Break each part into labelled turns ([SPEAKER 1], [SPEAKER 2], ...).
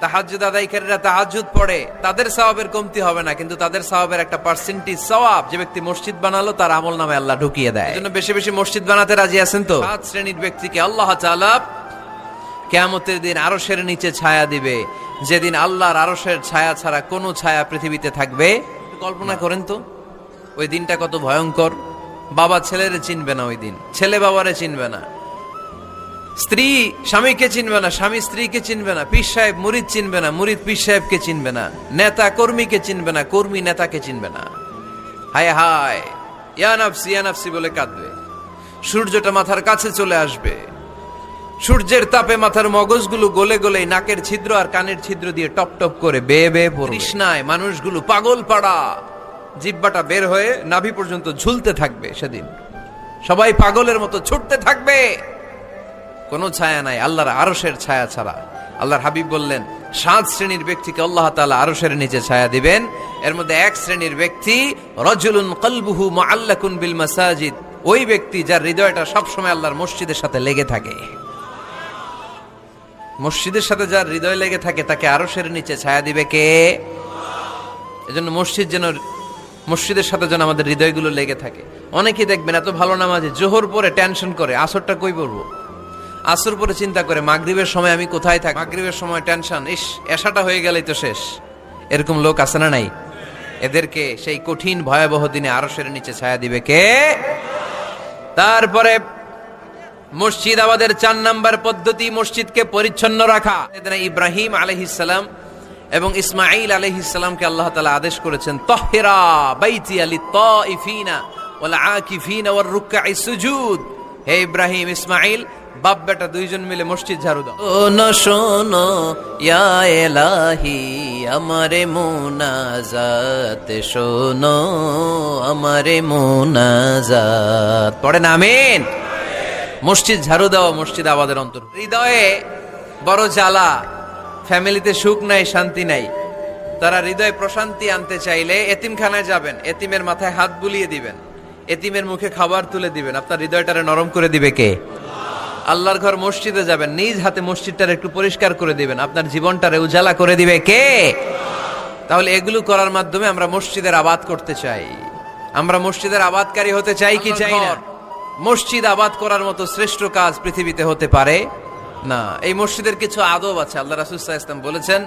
[SPEAKER 1] তাহাজ্জুদ আদায়কারীরা তাহাজ্জুদ পড়ে তাদের সওয়াবের কমতি হবে না কিন্তু তাদের সওয়াবের একটা পার্সেন্টেজ সওয়াব যে ব্যক্তি মসজিদ বানালো তার আমল নামে আল্লাহ ঢুকিয়ে দেয়। এজন্য বেশি বেশি মসজিদ বানাতে রাজি আছেন তো? সাত শ্রেণির ব্যক্তিকে আল্লাহ তাআলা কেয়ামতের দিন আরশের নিচে ছায়া দিবে। যেদিন আল্লাহর আরশের ছায়া ছাড়া কোনো ছায়া পৃথিবীতে থাকবে। কল্পনা করেন তো ওই দিনটা কত ভয়ঙ্কর। বাবা ছেলেরে চিনবে না ওই দিন। ছেলে বাবারে চিনবে না। স্ত্রী স্বামীকে চিনবে না, স্বামী স্ত্রীকে চিনবে না, পীর সাহেব মুরিদ চিনবে না, মুরিদ পীর সাহেবকে চিনবে না, নেতা কর্মীকে চিনবে না, কর্মী নেতাকে চিনবে না। হায় হায় ইয়ানাফসি ইয়ানাফসি বলে কাঁদবে। সূর্যটা মাথার কাছে চলে আসবে। সূর্যের তাপে মাথার মগজগুলো গলে গলে নাকের ছিদ্র আর কানের ছিদ্র দিয়ে টপ টপ করে বেয়ে বেয়ে তৃষ্ণায় মানুষগুলো পাগল পাড়া। জিব্বাটা বের হয়ে নাভি পর্যন্ত ঝুলতে থাকবে সেদিন। সবাই পাগলের মতো ছুটতে থাকবে। কোনো ছায়া নাই, আল্লাহর আরশের ছায়া ছাড়া। আল্লাহর হাবিব বললেন, সাত শ্রেণির ব্যক্তিকে আল্লাহ তাআলা আরশের নিচে ছায়া দিবেন। এর মধ্যে এক শ্রেণির ব্যক্তি, রজুলুন কলবুহু মুআল্লাকুন বিল মাসাজিদ। ওই ব্যক্তি যার হৃদয়টা সবসময় আল্লাহর মসজিদের সাথে লেগে থাকে। মসজিদের সাথে যার হৃদয় লেগে থাকে, তাকে আরশের নিচে ছায়া দিবে কে? এজন্য মসজিদ যেন, মসজিদের সাথে যেন আমাদের হৃদয়গুলো লেগে থাকে। অনেকেই দেখবেন, এত ভালো নামাজে জোহর পরে টেনশন করে, আসরটা কই পড়ব? আসর পরে চিন্তা করে, মাগরিবের সময় আমি কোথায় থাকি মাগরিবের সময় টেনশন, ইস, এসাটা হয়ে গেলেই তো শেষ। এরকম লোক আছে না নাই? এদেরকে সেই কঠিন ভয়াবহ দিনে আরশের নিচে ছায়া দিবে কে? তারপরে মসজিদ আমাদের চার নাম্বার পদ্ধতি, মসজিদকে পরিচ্ছন্ন রাখা। ইব্রাহিম আলহিসাম এবং ইসমাইল আলহিসামকে আল্লাহ তালা আদেশ করেছেন, তহেরা বাইতি আলি তিফিনা ওলা আকিফিনা ওয়ার রুক্কা সুজুদ হে ইব্রাহিম ইসমাইল বাপ বেটা দুইজন মিলে মসজিদ ঝাড়ু দাও। শোনো শোনো ইয়া এলাহি আমারে মোনাজাত শোনো আমারে মোনাজাত। পড়েন আমিন। মসজিদ ঝাড়ু দেওয়া মসজিদ আবাদের অন্তর। হৃদয়ে বড় জ্বালা ফ্যামিলিতে সুখ নাই শান্তি নাই। তারা হৃদয়ে প্রশান্তি আনতে চাইলে এতিমখানায় যাবেন এতিমের মাথায় হাত বুলিয়ে দিবেন। এতিমের মুখে খাবার তুলে দিবেন। আপনার হৃদয়টারে নরম করে দিবে কে? আল্লাহর ঘর মসজিদে যাবেন নিজ হাতে মসজিদটারে একটু পরিষ্কার করে দিবেন। আপনার জীবনটারে উজালা করে দিবে কে? তাহলে এগুলো করার মাধ্যমে আমরা মসজিদের আবাদ করতে চাই। আমরা মসজিদের আবাদকারী হতে চাই কি চাই না? মসজিদ আবাদ করার মতো শ্রেষ্ঠ কাজ পৃথিবীতে হতে পারে? না। এই মসজিদের কিছু আদব আছে। আল্লাহ রাসুসাহ ইসলাম বলেছেন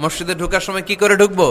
[SPEAKER 1] মসজিদে ঢুকার সময় কি করে ঢুকবো?